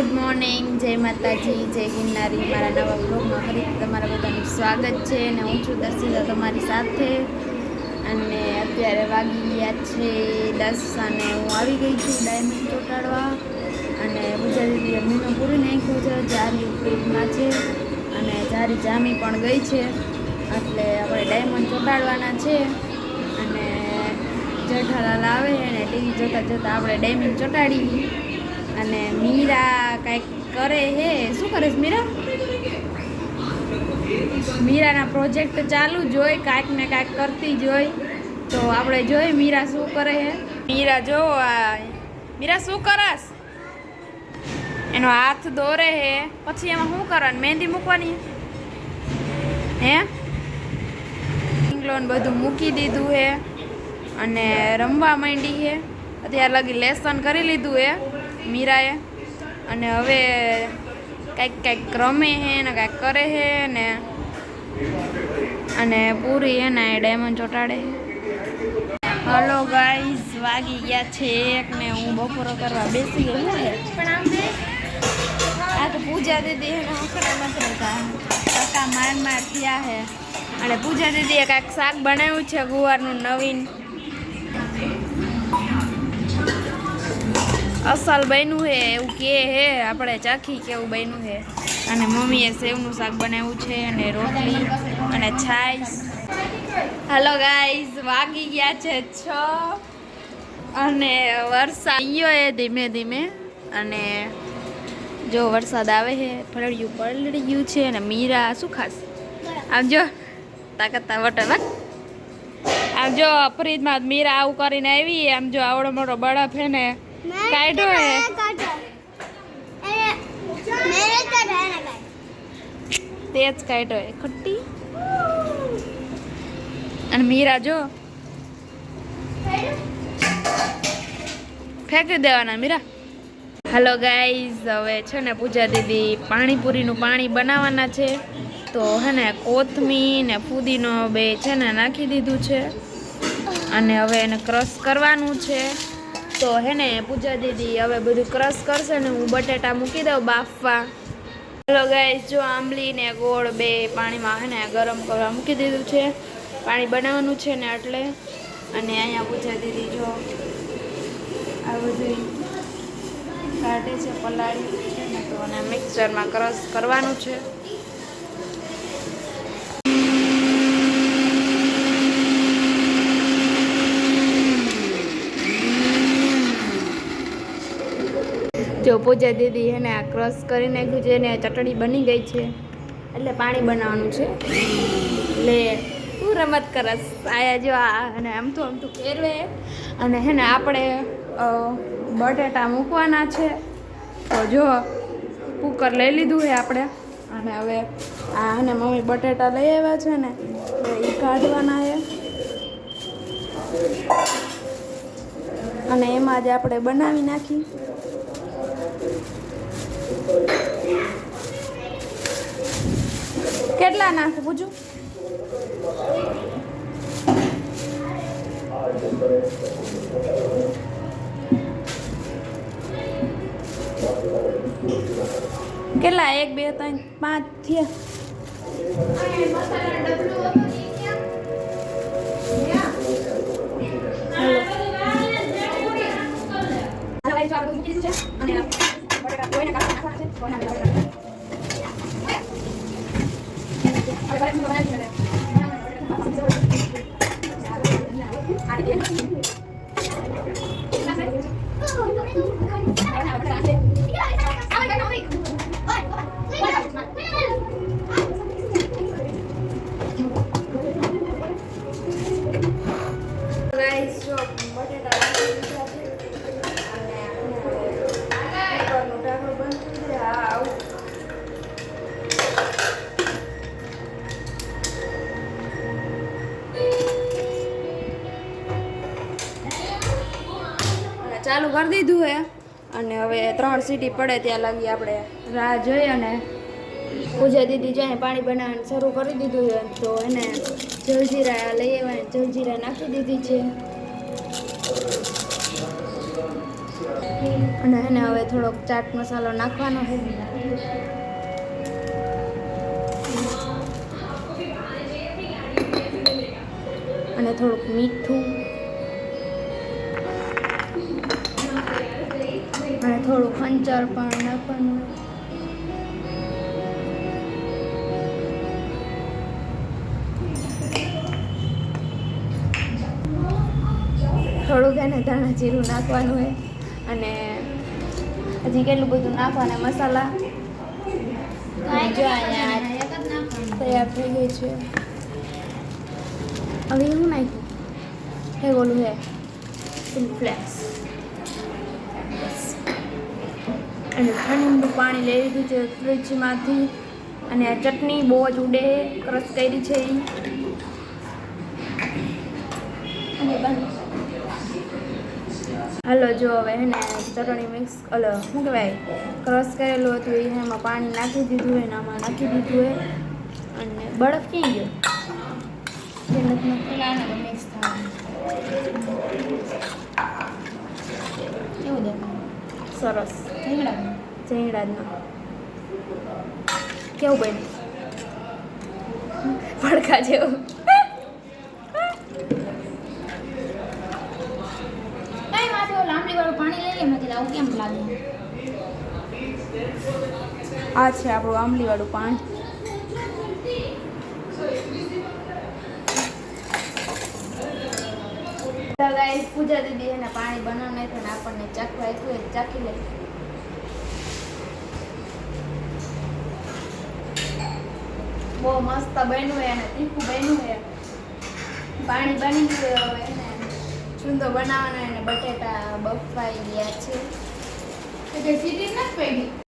Good morning જય માતાજી, જય ગિરનારી. મારા નવા બ્લોગમાં ફરી તમારા બધાનું સ્વાગત છે અને હું છું દર્શિતા તમારી સાથે. અને અત્યારે વાગી ગયા છે દસ અને હું આવી ગઈ છું ડાયમંડ ચોટાડવા. અને ગુજરાતી મહિનો પૂરી નાખ્યું છે, જારી ફ્રીજમાં છે. અને જારી જામી પણ ગઈ છે. એટલે આપણે ડાયમંડ ચોટાડવાના છે. અને જેઠાલાલ આવે અને ટીવી જોતાં જોતાં આપણે ડાયમંડ ચોંટાડી. અને મીરા કાંઈક કરે હે. શું કરે મીરા? મીરાના પ્રોજેક્ટ ચાલુ જોઈ કાંઈક ને કાંઈક કરતી જોઈ તો આપણે જોઈએ મીરા શું કરે હે. મીરા, જો મીરા, શું કરસ? એનો હાથ દોરે હે. પછી એમાં શું કરવાનું? મહેંદી મૂકવાની? હે? ઇંગ્લોન બધું મૂકી દીધું હે. અને રમવા માંડી હે. અત્યારે લગી લેસન કરી લીધું હે. મીરાએ. અને હવે કાંઈક કાંઈક રમે છે ને કાંઈક કરે છે ને. અને પૂરી હે ને એ ડાયમંડ ચોટાડે હલો ગાઈઝ વાગી ગયા છે એક ને હું બપોરો કરવા બેસી ગઈ હું પણ આમ આ તો પૂજા દીદી એના ને નથી કાકા માર માર થયા હે. અને પૂજા દીદીએ કાંઈક શાક બનાવ્યું છે ગુવારનું નવીન. અસલ બન્યું હે, એવું કે હે, આપણે ચાખી કેવું બન્યું હે. અને મમ્મીએ સેવનું શાક બનાવ્યું છે અને રોટલી અને છાશ. હલો ગાઈઝ વાગી ગયા છે છ અને વરસાદ આવ્યો હે ધીમે ધીમે. અને જો વરસાદ આવે છે ફળિયું પલળી ગયું છે અને મીરા શું ખાસ? આમ જો, તાકતા વટર આમ જો, ફ્રીજમાં મીરા આવું કરીને આવી આમ જો, આવડો મોટો બળફ હે ને. કાઢ્યો હે. તે જ કાઢ્યો હે ખટ્ટી અને મીરા જો. ફેંકી દેવાના મીરા. હલો ગાઈઝ હવે છે ને પૂજા દીદી પાણીપુરીનું પાણી બનાવવાના છે. તો હે ને કોથમી ને ફુદીનો બે છે ને નાખી દીધું છે. અને હવે એને ક્રશ કરવાનું છે. તો હે ને, પૂજા દીદી હવે બધું ક્રશ કરશે ને હું બટેટા મૂકી દઉં બાફવા. હલો ગાઈસ જો આંબલી ને ગોળ બે પાણીમાં હે ને ગરમ કરવા મૂકી દીધું છે. પાણી બનાવવાનું છે ને એટલે. અને અહીંયા પૂજા દીદી જો આ બધું કાઢે છે, પલાળી છે ને તો અને મિક્સરમાં ક્રશ કરવાનું છે. પૂજા દીદી એને આ ક્રશ કરી નાખ્યું છે ને ચટણી બની ગઈ છે. એટલે પાણી બનાવવાનું છે. એટલે શું રમત કરસ. આયા જો આ અને આમ તો આમ તો કેરવે. અને હે ને આપણે બટેટા મૂકવાના છે. તો જો કુકર લઈ લીધું છે આપણે. અને હવે આ અને મમ્મી બટેટા લઈ આવ્યા છે ને, તો એ કાઢવાના છે અને એમાં જ આપણે બનાવી નાખી. કેટલા નાખું પૂછું. કેટલા? એક બે ત્રણ પાંચ થયા. Guys, જો ચાલુ કરી દીધું હે. અને હવે ત્રણ સીટી પડે ત્યાં લાગી આપણે રાહ જોઈ અને પૂજા દીદી જાય પાણી બનાવવાનું શરૂ કરી દીધું છે, તો એને જલજીરા લઈ આવ્યા જલજીરા નાખી દીધી છે. અને એને હવે થોડોક ચાટ મસાલો નાખવાનો છે. અને થોડુંક મીઠું. ખંચર પણ નાખવાનું થોડુંક એને ધાણા જીરું નાખવાનું હોય અને હજી કેટલું બધું નાખવાના મસાલા. તૈયાર થઈ ગઈ છે. હવે શું નાખ્યું હે ઓલું હે. ફ્લેક્સ અને ઠંડુ પાણી લઈ લીધું છે ફ્રિજમાંથી. અને આ ચટણી બહુ જ ઉડે ક્રશ કરી છે એ હાલો, જો હવે એને ચટણી મિક્સ હલો શું કહેવાય? ક્રશ કરેલું હતું એમાં પાણી નાખી દીધું હોય આમાં નાખી દીધું હોય અને બરફ ક્યાં ગયો? મિક્સ થવાનું કેવું દેખાય સરસ. ચણીડાનો કેવું બન્યું? ભડકા જેવું. આ છે આપણું આંબલીવાળું પાણી. ગાઈસ પૂજા દીદી એને પાણી બનાવ નાખ્યું ને આપણને ચાખવા આપ્યું ચાખી લે. બહુ મસ્ત બન્યું અને તીખું બન્યું હોય પાણી બની ગયું હવે એને. ચૂંદો બનાવવાનો અને બટેટા બફાઈ ગયા છે. એટલે સીટી નથી પડી.